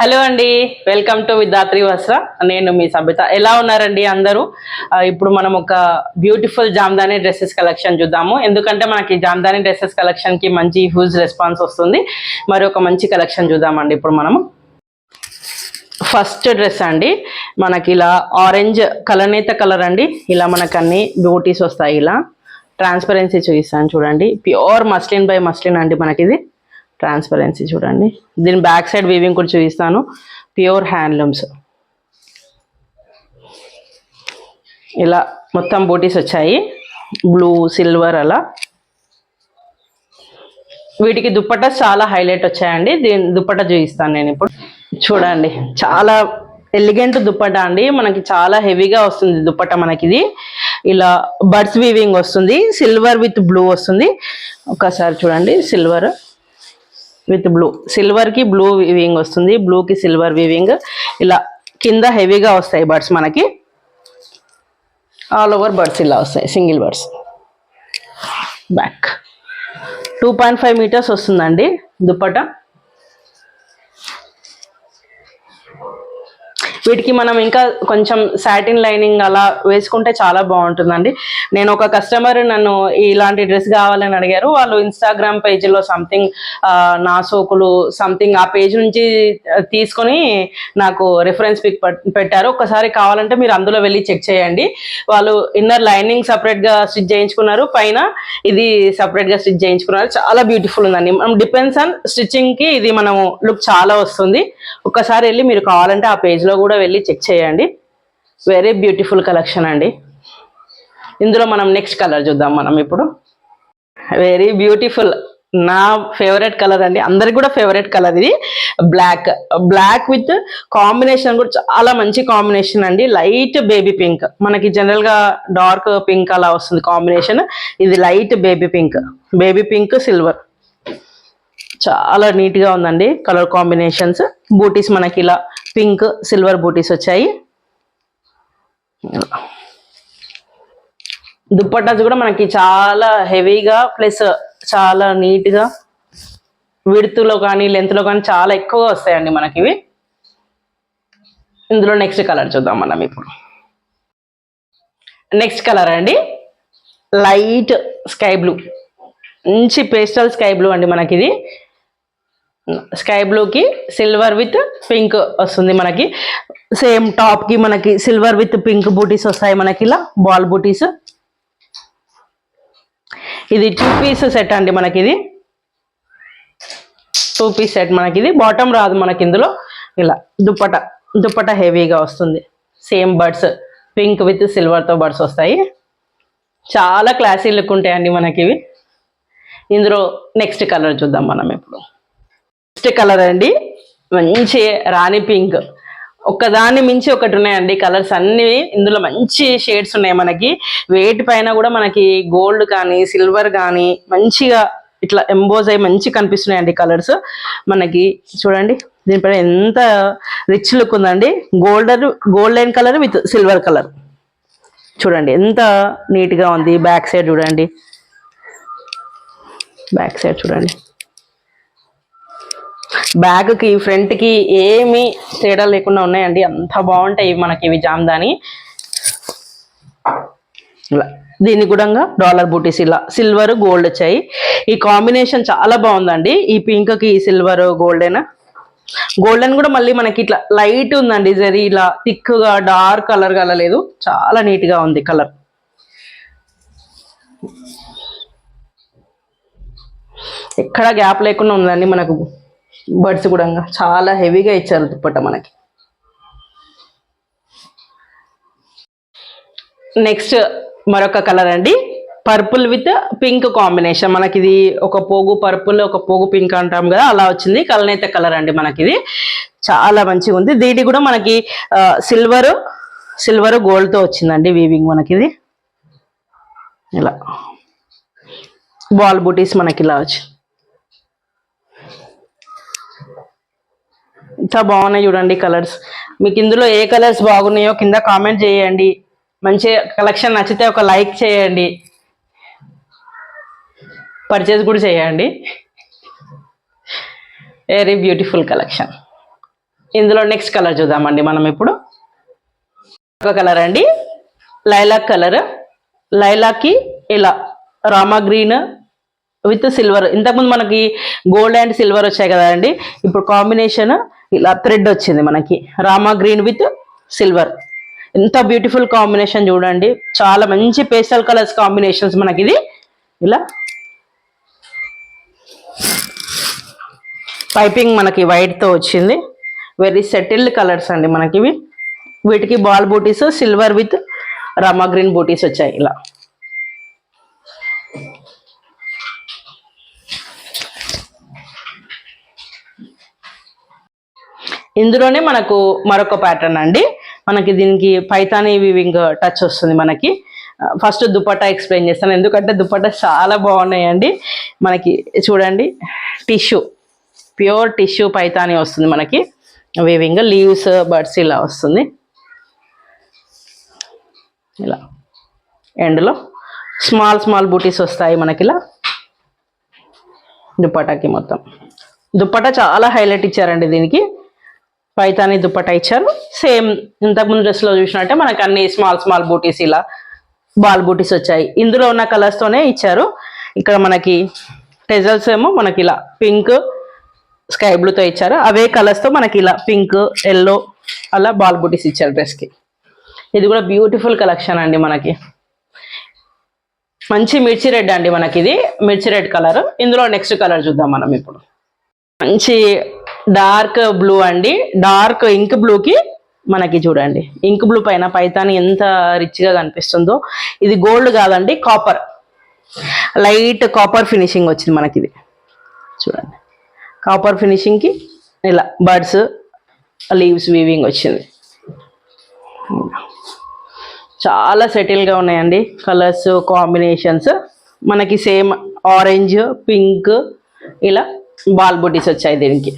Hello అండి welcome to విద్యాత్రి వస్త్ర. నేను మీ సభ్యత ఎలా ఉన్నారండి అందరూ? ఇప్పుడు మనం ఒక బ్యూటిఫుల్ జామ్దాని డ్రెస్సెస్ కలెక్షన్ చూద్దాము. ఎందుకంటే మనకి జామ్దాని డ్రెస్సెస్ కలెక్షన్కి మంచి హ్యూజ్ రెస్పాన్స్ వస్తుంది. మరి ఒక మంచి కలెక్షన్ చూద్దామండి ఇప్పుడు మనము. ఫస్ట్ డ్రెస్ అండి. మనకి ఇలా ఆరెంజ్ కలనేత కలర్ అండి. ఇలా మనకు అన్ని బ్యూటీస్ వస్తాయి ఇలా. ట్రాన్స్పరెన్సీ చూపిస్తాను చూడండి. ప్యూర్ మస్లిన్ బై మస్లిన్ అండి మనకి ఇది ట్రాన్స్పరెన్సీ చూడండి. దీని బ్యాక్ సైడ్ వీవింగ్ కూడా చూపిస్తాను. ప్యూర్ హ్యాండ్లూమ్స్ ఇలా మొత్తం బూటీస్ వచ్చాయి. బ్లూ సిల్వర్ అలా. వీటికి దుప్పట చాలా హైలైట్ వచ్చాయండి. దీని దుప్పట చూపిస్తాను నేను ఇప్పుడు. చూడండి. చాలా ఎలిగెంట్ దుప్పట అండి. మనకి చాలా హెవీగా వస్తుంది దుప్పట మనకి ఇది ఇలా బడ్స్ వీవింగ్ వస్తుంది. సిల్వర్ విత్ బ్లూ వస్తుంది. ఒకసారి చూడండి. Silver with blue. సిల్వర్కి blue weaving వస్తుంది. బ్లూ కి సిల్వర్ వివింగ్ ఇలా కింద హెవీగా వస్తాయి బర్డ్స్ మనకి. ఆల్ ఓవర్ బర్డ్స్ ఇలా వస్తాయి. Single birds back two point five meters వస్తుందండి దుప్పట. వీటికి మనం ఇంకా కొంచెం సాటిన్ లైనింగ్ అలా వేసుకుంటే చాలా బాగుంటుందండి. నేను ఒక కస్టమర్ నన్ను ఇలాంటి డ్రెస్ కావాలని అడిగారు. వాళ్ళు ఇన్స్టాగ్రామ్ పేజీలో సంథింగ్ నా సోకులు సంథింగ్ ఆ పేజ్ నుంచి తీసుకొని నాకు రిఫరెన్స్ పిక్ పెట్టారు. ఒకసారి కావాలంటే మీరు అందులో వెళ్ళి చెక్ చేయండి. వాళ్ళు ఇన్నర్ లైనింగ్ సపరేట్గా స్టిచ్ చేయించుకున్నారు. పైన ఇది సపరేట్గా స్టిచ్ చేయించుకున్నారు. చాలా బ్యూటిఫుల్ ఉందండి. మనం డిపెండ్స్ ఆన్ స్టిచ్చింగ్కి ఇది మనము లుక్ చాలా వస్తుంది. ఒకసారి వెళ్ళి మీరు కావాలంటే ఆ పేజ్లో కూడా కూడా వెళ్ళి చెక్ చేయండి. వెరీ బ్యూటిఫుల్ కలెక్షన్ అండి. ఇందులో మనం నెక్స్ట్ కలర్ చూద్దాం మనం ఇప్పుడు. వెరీ బ్యూటిఫుల్ నా ఫేవరెట్ కలర్ అండి. అందరికి కూడా ఫేవరెట్ కలర్ ఇది. బ్లాక్ బ్లాక్ విత్ కాంబినేషన్ కూడా చాలా మంచి కాంబినేషన్ అండి. లైట్ బేబీ పింక్ మనకి జనరల్గా డార్క్ పింక్ అలా వస్తుంది కాంబినేషన్ ఇది light baby pink baby pink silver చాలా నీట్గా ఉందండి. కలర్ కాంబినేషన్స్ బూటీస్ మనకి ఇలా పింక్ సిల్వర్ బూటీస్ వచ్చాయి. దుప్పటాస్ కూడా మనకి చాలా హెవీగా ప్లస్ చాలా నీట్గా విడుతులో కానీ లెంత్లో కానీ చాలా ఎక్కువగా వస్తాయండి మనకి ఇవి. ఇందులో నెక్స్ట్ కలర్ చూద్దాం మనం ఇప్పుడు. నెక్స్ట్ కలర్ అండి. లైట్ స్కై బ్లూ మంచి పేస్టల్ స్కై బ్లూ అండి మనకి ఇది స్కై బ్లూకి సిల్వర్ విత్ పింక్ వస్తుంది మనకి. సేమ్ టాప్కి మనకి సిల్వర్ విత్ పింక్ బూటీస్ వస్తాయి మనకి ఇలా బాల్ బూటీస్. ఇది టూ పీస్ సెట్ అండి మనకి ఇది టూ పీస్ సెట్ మనకి ఇది బాటమ్ రాదు మనకి ఇందులో. ఇలా దుప్పట దుప్పట హెవీగా వస్తుంది. సేమ్ బర్డ్స్ పింక్ విత్ సిల్వర్తో బర్డ్స్ వస్తాయి. చాలా క్లాసీ లుక్ ఉంటాయండి మనకి ఇవి ఇందులో నెక్స్ట్ కలర్ చూద్దాం మనం ఇప్పుడు. నెక్స్ట్ కలర్ అండి. మంచి రాణి పింక్. ఒక్కదాన్ని మించి ఒకటి ఉన్నాయండి కలర్స్ అన్ని. ఇందులో మంచి షేడ్స్ ఉన్నాయి మనకి. వేటి పైన కూడా మనకి గోల్డ్ కానీ సిల్వర్ కానీ మంచిగా ఇట్లా ఎంబోజ్ అయ్యి మంచి కనిపిస్తున్నాయండి కలర్స్. మనకి చూడండి దీనిపైన ఎంత రిచ్ లుక్ ఉందండి. గోల్డర్ golden colour with silver colour. చూడండి ఎంత నీట్గా ఉంది. బ్యాక్ సైడ్ చూడండి. బ్యాక్ సైడ్ చూడండి. బ్యాగ్కి ఫ్రంట్కి ఏమీ తేడా లేకుండా ఉన్నాయండి. అంత బాగుంటాయి మనకి ఇవి జామ్దాని. ఇలా దీని కూడా డాలర్ బూటీస్ ఇలా సిల్వర్ గోల్డ్ వచ్చాయి. ఈ కాంబినేషన్ చాలా బాగుందండి. ఈ పింక్కి సిల్వర్ గోల్డెన్ గోల్డెన్ కూడా మళ్ళీ మనకి ఇట్లా లైట్ ఉందండి. జరీ ఇలా థిక్గా డార్క్ కలర్ కలలేదు చాలా నీట్గా ఉంది కలర్. ఎక్కడ గ్యాప్ లేకుండా ఉందండి మనకు. బర్డ్స్ కూడా చాలా హెవీగా ఇచ్చారు దుప్పట మనకి. నెక్స్ట్ మరొక కలర్ అండి. Purple with pink combination. మనకి ఇది ఒక పోగు పర్పుల్ ఒక పోగు పింక్ అంటాం కదా అలా వచ్చింది. కలనేత కలర్ అండి మనకి ఇది చాలా మంచిగా ఉంది. దీనికి కూడా మనకి సిల్వర్ సిల్వర్ గోల్డ్తో వచ్చిందండి వీవింగ్ మనకి ఇది ఇలా. బాల్ బూటీస్ మనకి ఇలా వచ్చింది. ఇంత బాగున్నాయి చూడండి కలర్స్. మీకు ఇందులో ఏ కలర్స్ బాగున్నాయో కింద కామెంట్ చేయండి. మంచి కలెక్షన్ నచ్చితే ఒక లైక్ చేయండి. పర్చేస్ కూడా చేయండి. వెరీ బ్యూటిఫుల్ కలెక్షన్ ఇందులో నెక్స్ట్ కలర్ చూద్దామండి మనం ఇప్పుడు. ఒక కలర్ అండి. లైలాక్ కలర్ లైలాక్కి ఇలా రామా గ్రీన్ విత్ సిల్వర్. ఇంతకుముందు మనకి గోల్డ్ అండ్ సిల్వర్ వచ్చాయి కదా అండి. ఇప్పుడు కాంబినేషన్ ఇలా థ్రెడ్ వచ్చింది మనకి. Rama green with silver. ఎంత బ్యూటిఫుల్ కాంబినేషన్ చూడండి. చాలా మంచి పేస్టల్ కలర్స్ కాంబినేషన్స్ మనకి ఇది. ఇలా. పైపింగ్ మనకి వైట్తో వచ్చింది. వెరీ సెటిల్డ్ కలర్స్ అండి మనకి ఇవి. వీటికి ball butis silver with Rama green butis వచ్చాయి ఇలా. ఇందులోనే మనకు మరొక ప్యాటర్న్ అండి. మనకి దీనికి పైతానీ వివింగ్ టచ్ వస్తుంది మనకి. ఫస్ట్ దుపట్టా ఎక్స్ప్లెయిన్ చేస్తాను. ఎందుకంటే దుపట్టా చాలా బాగున్నాయండి. మనకి చూడండి టిష్యూ ప్యూర్ టిష్యూ పైతానీ వస్తుంది మనకి. వేవింగ్ లీవ్స్ బర్డ్స్ ఇలా వస్తుంది. ఇలా. ఎండ్లో స్మాల్ స్మాల్ బూటీస్ వస్తాయి మనకి ఇలా. దుపట్టాకి మొత్తం. దుపట్టా చాలా హైలైట్ ఇచ్చారండి దీనికి. పైతాని దుపట్టా ఇచ్చారు. సేమ్ ఇంతకుముందు డ్రెస్లో చూసినట్టే మనకి అన్ని స్మాల్ స్మాల్ బూటీస్ ఇలా బాల్ బూటీస్ వచ్చాయి. ఇందులో ఉన్న కలర్స్తోనే ఇచ్చారు. ఇక్కడ మనకి టెజల్స్ ఏమో మనకి ఇలా పింక్ స్కై బ్లూతో ఇచ్చారు. అవే కలర్స్తో మనకి ఇలా పింక్ ఎల్లో అలా బాల్ బూటీస్ ఇచ్చారు డ్రెస్కి ఇది కూడా బ్యూటిఫుల్ కలెక్షన్ అండి మనకి. మంచి మిర్చి రెడ్ అండి మనకి ఇది. మిర్చి రెడ్ కలర్ ఇందులో నెక్స్ట్ కలర్ చూద్దాం మనం ఇప్పుడు. మంచి డార్క్ బ్లూ అండి. డార్క్ ఇంక్ బ్లూకి మనకి చూడండి. ఇంక్ బ్లూ పైన పైతాని ఎంత రిచ్గా కనిపిస్తుందో. ఇది గోల్డ్ కాదండి కాపర్. లైట్ కాపర్ ఫినిషింగ్ వచ్చింది మనకి ఇది చూడండి. కాపర్ ఫినిషింగ్కి ఇలా బర్డ్స్ లీవ్స్ వీవింగ్ వచ్చింది. చాలా సెటిల్గా ఉన్నాయండి. Colours combinations. మనకి సేమ్ ఆరెంజ్ పింక్ ఇలా బాల్ బుటీస్ వచ్చాయి దీనికి.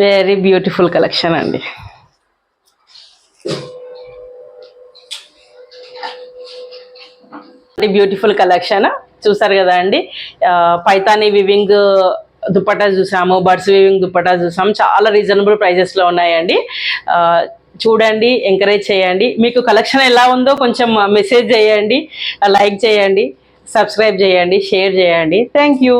వెరీ బ్యూటిఫుల్ కలెక్షన్ అండి. బ్యూటిఫుల్ కలెక్షన్ చూసారు కదా అండి? పైతాని వివింగ్ దుప్పటా చూసాము బర్డ్స్ వివింగ్ దుప్పటా చూసాము. చాలా రీజనబుల్ ప్రైజెస్లో ఉన్నాయండి. చూడండి ఎంకరేజ్ చేయండి. మీకు కలెక్షన్ ఎలా ఉందో కొంచెం మెసేజ్ చేయండి లైక్ చేయండి సబ్స్క్రైబ్ చేయండి షేర్ చేయండి. Thank you